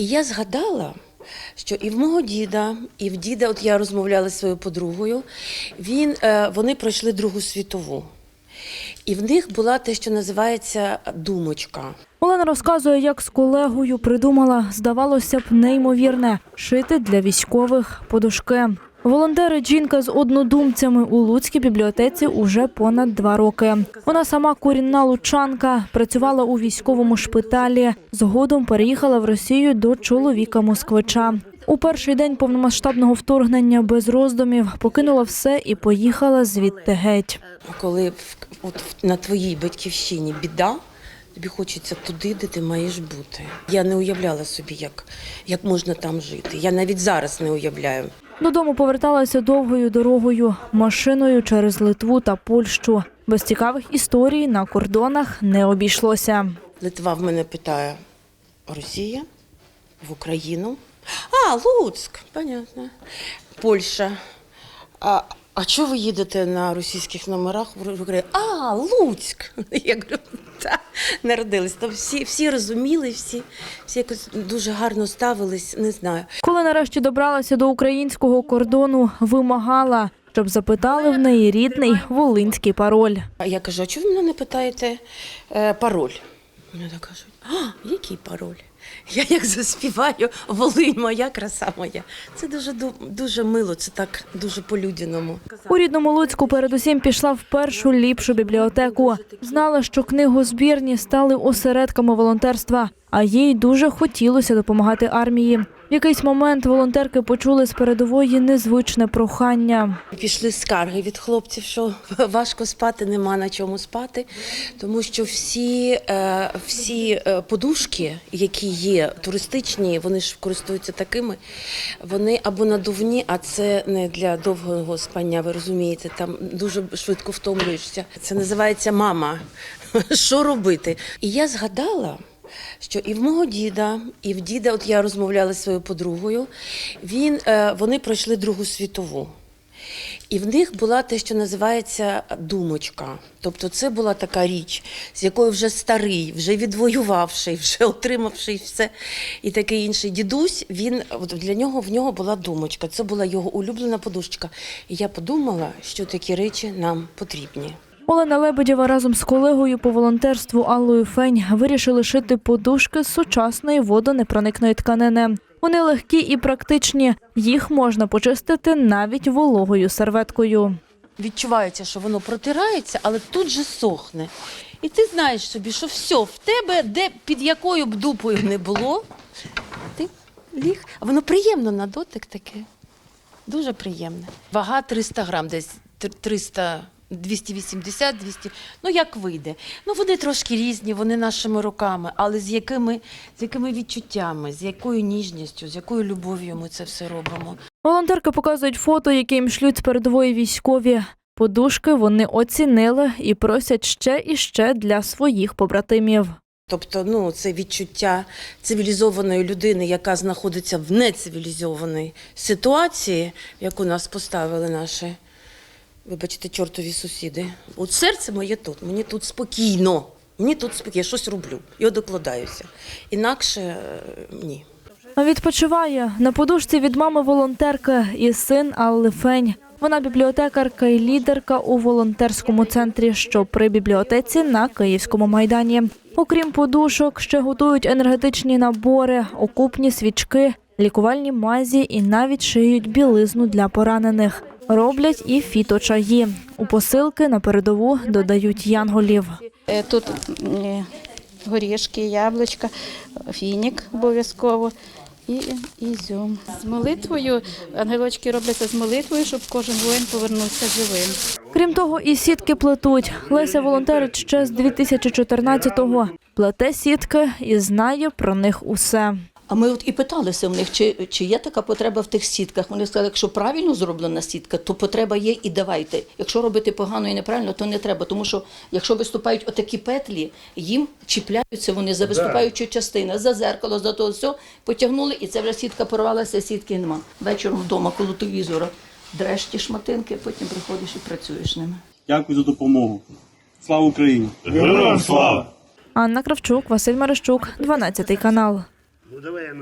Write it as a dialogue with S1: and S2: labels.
S1: І я згадала, що і в мого діда, і в діда, от я розмовляла зі своєю подругою, він, е, вони пройшли Другу світову. І в них була те, що називається думочка.
S2: Олена розказує, як з колегою придумала, здавалося б, неймовірне шити для військових подушки. Волонтерить жінка з однодумцями у Луцькій бібліотеці уже понад два роки. Вона сама корінна лучанка, працювала у військовому шпиталі. Згодом переїхала в Росію до чоловіка москвича. У перший день повномасштабного вторгнення без роздумів покинула все і поїхала звідти геть.
S1: Коли от на твоїй батьківщині біда, тобі хочеться туди, де ти маєш бути. Я не уявляла собі, як, як можна там жити. Я навіть зараз не уявляю.
S2: Додому поверталася довгою дорогою, машиною через Литву та Польщу. Без цікавих історій на кордонах не обійшлося.
S1: Литва в мене питає: Росія, в Україну. А, Луцьк, понятно. Польща. А, а чого ви їдете на російських номерах в Україну? А, Луцьк. Я говорю, так, народились. Там всі, всі розуміли, всі, всі якось дуже гарно ставились, не знаю.
S2: Коли нарешті добралася до українського кордону, вимагала, щоб запитали в неї рідний волинський пароль.
S1: А я кажу, а чого ви мене не питаєте е, пароль? Вони так кажуть, а, який пароль? Я як заспіваю Волинь моя, краса моя. Це дуже дуже мило, це так дуже по-людяному.
S2: У рідному Луцьку передусім пішла в першу ліпшу бібліотеку. Знала, що книгозбірні стали осередками волонтерства, а їй дуже хотілося допомагати армії. В якийсь момент волонтерки почули з передової незвичне прохання.
S1: Пішли скарги від хлопців, що важко спати, нема на чому спати, тому що всі, е, всі е, подушки, які є туристичні, вони ж користуються такими, вони або надувні, а це не для довгого спання, ви розумієте, там дуже швидко втомлюєшся. Це називається мама. Що робити? І я згадала. Що і в мого діда, і в діда, от я розмовляла зі своєю подругою, він, е, вони пройшли Другу світову. І в них була те, що називається думочка. Тобто це була така річ, з якою вже старий, вже відвоювавший, вже отримавший все і таке інше. Дідусь, він для нього в нього була думочка. Це була його улюблена подушка. І я подумала, що такі речі нам потрібні.
S2: Олена Лебедєва разом з колегою по волонтерству Аллою Фень вирішили шити подушки з сучасної водонепроникної тканини. Вони легкі і практичні. Їх можна почистити навіть вологою серветкою.
S1: Відчувається, що воно протирається, але тут же сохне. І ти знаєш собі, що все, в тебе, де під якою б дупою не було, ти ліг. А воно приємно на дотик таке. Дуже приємне. Вага 300 грам, десь тр- 300, 280, 200, ну як вийде. Ну вони трошки різні, вони нашими руками, але з якими, з якими відчуттями, з якою ніжністю, з якою любов'ю ми це все робимо.
S2: Волонтерки показують фото, які їм шлють з передової військові. Подушки вони оцінили і просять ще і ще для своїх побратимів.
S1: Тобто, ну, це відчуття цивілізованої людини, яка знаходиться в нецивілізованій ситуації, яку нас поставили наші, вибачте, чортові сусіди. От серце моє тут, мені тут спокійно. Мені тут спокійно, я щось роблю, я докладаюся. Інакше е, ні.
S2: Відпочиває на подушці від мами волонтерки і син Алли Фень. Вона бібліотекарка і лідерка у волонтерському центрі, що при бібліотеці на Київському майдані. Окрім подушок, ще готують енергетичні набори, окупні свічки, лікувальні мазі і навіть шиють білизну для поранених. Роблять і фіточаї. У посилки на передову додають янголів.
S3: Е, Тут горішки, яблучка, фінік обов'язково і ізюм. З молитвою ангелочки робляться з молитвою, щоб кожен воїн повернувся живим.
S2: Крім того, і сітки плетуть. Леся волонтерить ще з 2014-го. Плете сітки і знає про них усе.
S4: А ми от і питалися в них, чи, чи є така потреба в тих сітках. Вони сказали, якщо правильно зроблена сітка, то потреба є і давайте. Якщо робити погано і неправильно, то не треба. Тому що якщо виступають отакі петлі, їм чіпляються вони за виступаючу частину, за зеркало, за то все, потягнули, і це вже сітка порвалася, сітки нема. Вечором вдома коло телевізора дреш ті шматинки, потім приходиш і працюєш ними.
S5: Дякую за допомогу. Слава Україні!
S6: Героям слава!
S2: Анна Кравчук, Василь Марищук, 12 канал. Ну давай я на